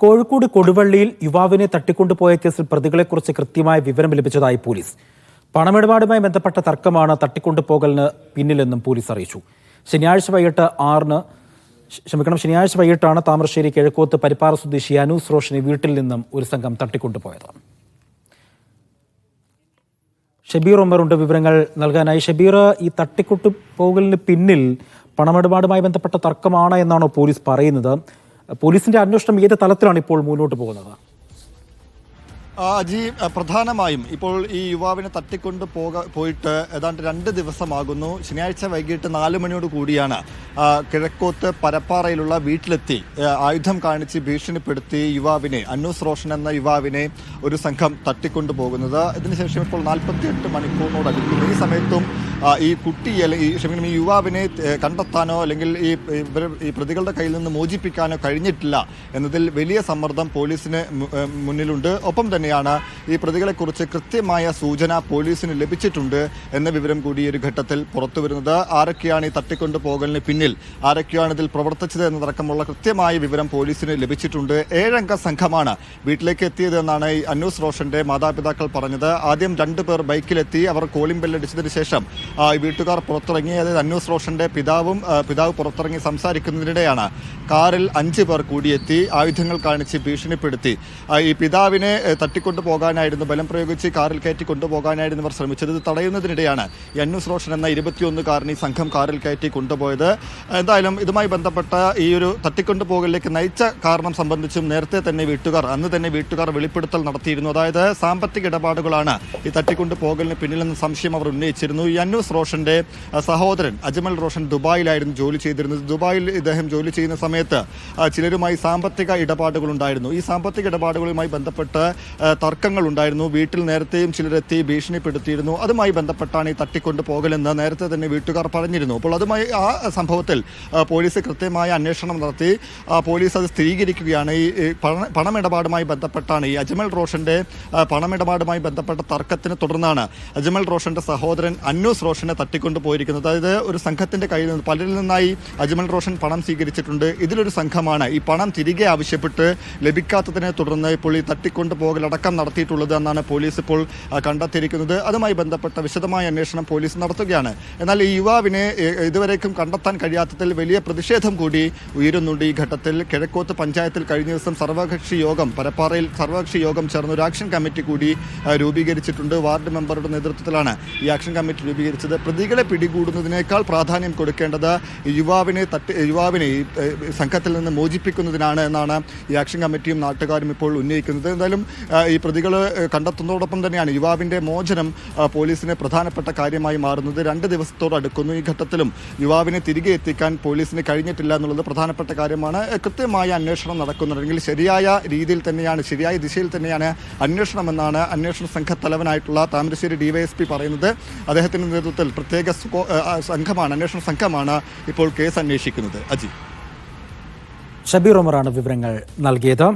കോഴിക്കോട് കൊടുവള്ളിയിൽ യുവാവിനെ തട്ടിക്കൊണ്ടുപോയ കേസിൽ പ്രതികളെക്കുറിച്ച് കൃത്യമായ വിവരം ലഭിച്ചതായി പോലീസ്. പണമിടപാടുമായി ബന്ധപ്പെട്ട തർക്കമാണ് തട്ടിക്കൊണ്ടുപോകലിന് പിന്നിലെന്നും പോലീസ് അറിയിച്ചു. ശനിയാഴ്ച വൈകിട്ട് ആറിന് ക്ഷ- ക്ഷമിക്കണം ശനിയാഴ്ച വൈകിട്ടാണ് താമരശ്ശേരി കിഴക്കോത്ത് പരിപ്പാറ സ്വദേശി അനൂസ് റോഷനെ വീട്ടിൽ നിന്നും ഒരു സംഘം തട്ടിക്കൊണ്ടുപോയത്. ഷബീർ ഉമറുണ്ട് വിവരങ്ങൾ നൽകാനായി. ഷബീർ ഈ തട്ടിക്കൊട്ടു പോകലിന് പിന്നിൽ പണമിടപാടുമായി ബന്ധപ്പെട്ട തർക്കമാണ് എന്നാണോ പോലീസ് പറയുന്നത്? പോലീസിന്റെ അന്വേഷണം ഏത് തലത്തിലാണ് ഇപ്പോൾ മുന്നോട്ട് പോകുന്നത്? അജി പ്രധാനമായും ഇപ്പോൾ ഈ യുവാവിനെ തട്ടിക്കൊണ്ട് പോക പോയിട്ട് ഏതാണ്ട് രണ്ട് ദിവസമാകുന്നു. ശനിയാഴ്ച വൈകിട്ട് നാല് മണിയോട് കൂടിയാണ് കിഴക്കോത്ത് പരപ്പാറയിലുള്ള വീട്ടിലെത്തി. ആയുധം കാണിച്ച് ഭീഷണിപ്പെടുത്തി യുവാവിനെ അന്നൂസ് റോഷൻ എന്ന യുവാവിനെ ഒരു സംഘം തട്ടിക്കൊണ്ടു പോകുന്നത്. ഇതിനുശേഷം ഇപ്പോൾ നാൽപ്പത്തിയെട്ട് മണിക്കൂറിനോട് അടുക്കുന്നു ഈ സമയത്തും ഈ കുട്ടി അല്ലെങ്കിൽ ഈ ക്ഷമിക്കണം ഈ യുവാവിനെ കണ്ടെത്താനോ അല്ലെങ്കിൽ ഈ ഈ പ്രതികളുടെ കയ്യിൽ നിന്ന് മോചിപ്പിക്കാനോ കഴിഞ്ഞിട്ടില്ല എന്നതിൽ വലിയ സമ്മർദ്ദം പോലീസിന് മുന്നിലുണ്ട്. ഒപ്പം തന്നെയാണ് ഈ പ്രതികളെക്കുറിച്ച് കൃത്യമായ സൂചന പോലീസിന് ലഭിച്ചിട്ടുണ്ട് എന്ന വിവരം കൂടി ഈ ഒരു ഘട്ടത്തിൽ പുറത്തു വരുന്നത് ആരൊക്കെയാണ് ഈ തട്ടിക്കൊണ്ടു പോകലിന് പിന്നിൽ ആരൊക്കെയാണ് ഇതിൽ പ്രവർത്തിച്ചത് എന്നതടക്കമുള്ള കൃത്യമായ വിവരം പോലീസിന് ലഭിച്ചിട്ടുണ്ട്. ഏഴംഗ സംഘമാണ് വീട്ടിലേക്ക് എത്തിയത് എന്നാണ് ഈ അന്നൂസ് റോഷന്റെ മാതാപിതാക്കൾ പറഞ്ഞത്. ആദ്യം രണ്ടു പേർ ബൈക്കിലെത്തി അവർ കോളിംഗ് ബെല്ലടിച്ചതിന് ശേഷം വീട്ടുകാർ പുറത്തിറങ്ങി. അതായത് അന്നൂസ് റോഷന്റെ പിതാവും പിതാവ് പുറത്തിറങ്ങി സംസാരിക്കുന്നതിനിടെയാണ് കാറിൽ അഞ്ചു പേർ കൂടിയെത്തി. ആയുധങ്ങൾ കാണിച്ച് ഭീഷണിപ്പെടുത്തി. ഈ പിതാവിനെ തട്ടിക്കൊണ്ടു പോകാനായിരുന്നു ബലം പ്രയോഗിച്ച് കാറിൽ കയറ്റി കൊണ്ടുപോകാനായിരുന്നു ഇവർ ശ്രമിച്ചത്. ഇത് തടയുന്നതിനിടെയാണ് അന്നൂസ് റോഷൻ എന്ന ഇരുപത്തിയൊന്നുകാരൻ ഈ സംഘം കാറിൽ കയറ്റി കൊണ്ടുപോയത്. എന്തായാലും ഇതുമായി ബന്ധപ്പെട്ട ഈ ഒരു തട്ടിക്കൊണ്ടുപോകലിലേക്ക് നയിച്ച കാരണം സംബന്ധിച്ചും നേരത്തെ തന്നെ വീട്ടുകാർ അന്ന് തന്നെ വീട്ടുകാർ വെളിപ്പെടുത്തൽ നടത്തിയിരുന്നു. അതായത് സാമ്പത്തിക ഇടപാടുകളാണ് ഈ തട്ടിക്കൊണ്ടു പോകലിന് പിന്നിലെന്ന സംശയം അവർ ഉന്നയിച്ചിരുന്നു. ഈ അന്നൂസ് റോഷന്റെ സഹോദരൻ അജ്മൽ റോഷൻ ദുബായിലായിരുന്നു ജോലി ചെയ്തിരുന്നത്. ദുബായിൽ ഇദ്ദേഹം ജോലി ചെയ്യുന്ന സമയത്ത് ചിലരുമായി സാമ്പത്തിക ഇടപാടുകൾ ഉണ്ടായിരുന്നു ഈ സാമ്പത്തിക ഇടപാടുകളുമായി ബന്ധപ്പെട്ട് തർക്കങ്ങൾ ഉണ്ടായിരുന്നു വീട്ടിൽ നേരത്തെയും ചിലരെത്തി ഭീഷണിപ്പെടുത്തിയിരുന്നു. അതുമായി ബന്ധപ്പെട്ടാണ് ഈ തട്ടിക്കൊണ്ടു പോകലെന്ന് നേരത്തെ തന്നെ വീട്ടുകാർ പറഞ്ഞിരുന്നു. അപ്പോൾ അതുമായി ആ സംഭവത്തിൽ പോലീസ് കൃത്യമായ അന്വേഷണം നടത്തി. പോലീസ് അത് സ്ഥിരീകരിക്കുകയാണ്. ഈ ഈ പണ പണമിടപാടുമായി ബന്ധപ്പെട്ടാണ് ഈ അജ്മൽ റോഷന്റെ പണമിടപാടുമായി ബന്ധപ്പെട്ട തർക്കത്തിന് തുടർന്നാണ് അജ്മൽ റോഷന്റെ സഹോദരൻ അന്നൂസ് റോഷനെ തട്ടിക്കൊണ്ടു പോയിരിക്കുന്നത്. അതായത് ഒരു സംഘത്തിന്റെ കയ്യിൽ നിന്ന് പലരിൽ നിന്നായി അജ്മൽ റോഷൻ പണം സ്വീകരിച്ചിട്ടുണ്ട്. ഇതിലൊരു സംഘമാണ്. ഈ പണം തിരികെ ആവശ്യപ്പെട്ട് ലഭിക്കാത്തതിനെ തുടർന്ന് ഇപ്പോൾ ഈ തട്ടിക്കൊണ്ടു പോകലടക്കം നടത്തിയിട്ടുള്ളത് എന്നാണ് പോലീസ് ഇപ്പോൾ കണ്ടെത്തിയിരിക്കുന്നത്. അതുമായി ബന്ധപ്പെട്ട വിശദമായ അന്വേഷണം പോലീസ് നടത്തുകയാണ്. എന്നാൽ ഈ യുവാവിനെ ഇതുവരേക്കും കണ്ടെത്താൻ കഴിയാത്തതിൽ വലിയ പ്രതിഷേധം കൂടി ഉയരുന്നുണ്ട്. ഈ ഘട്ടത്തിൽ കിഴക്കോത്ത് പഞ്ചായത്തിൽ കഴിഞ്ഞ ദിവസം സർവകക്ഷി യോഗം പരപ്പാറയിൽ സർവകക്ഷി യോഗം ചേർന്ന് ഒരു ആക്ഷൻ കമ്മിറ്റി കൂടി രൂപീകരിച്ചിട്ടുണ്ട്. വാർഡ് മെമ്പറുടെ നേതൃത്വത്തിലാണ് ഈ ആക്ഷൻ കമ്മിറ്റി രൂപീകരിച്ചത്. പ്രതികളെ പിടികൂടുന്നതിനേക്കാൾ പ്രാധാന്യം കൊടുക്കേണ്ടത് യുവാവിനെ തട്ടി യുവാവിനെ സംഘത്തിൽ നിന്ന് മോചിപ്പിക്കുന്നതിനാണ് എന്നാണ് ഈ ആക്ഷൻ കമ്മിറ്റിയും നാട്ടുകാരും ഇപ്പോൾ ഉന്നയിക്കുന്നത്. എന്തായാലും ഈ പ്രതികൾ കണ്ടെത്തുന്നതോടൊപ്പം തന്നെയാണ് യുവാവിന്റെ മോചനം പോലീസിന് പ്രധാനപ്പെട്ട കാര്യമായി മാറുന്നത്. രണ്ട് ദിവസത്തോട് അടുക്കുന്നു ഈ ഘട്ടത്തിലും യുവാവിനെ തിരികെ എത്തിക്കാൻ പോലീസിന് കഴിഞ്ഞിട്ടില്ല എന്നുള്ളത് പ്രധാനപ്പെട്ട കാര്യമാണ്. കൃത്യമായ അന്വേഷണം നടക്കുന്നുണ്ടെങ്കിൽ ശരിയായ രീതിയിൽ തന്നെയാണ് ശരിയായ ദിശയിൽ തന്നെയാണ് അന്വേഷണം എന്നാണ് അന്വേഷണ സംഘത്തലവനായിട്ടുള്ള താമരശ്ശേരി ഡിവൈഎസ്പി പറയുന്നത്. അദ്ദേഹത്തിന്റെ നേതൃത്വത്തിൽ പ്രത്യേക സംഘമാണ് അന്വേഷണ സംഘമാണ് ഇപ്പോൾ കേസ് അന്വേഷിക്കുന്നത്. അജി. ഷബീർ ഉമറാണ് വിവരങ്ങൾ നൽകിയത്.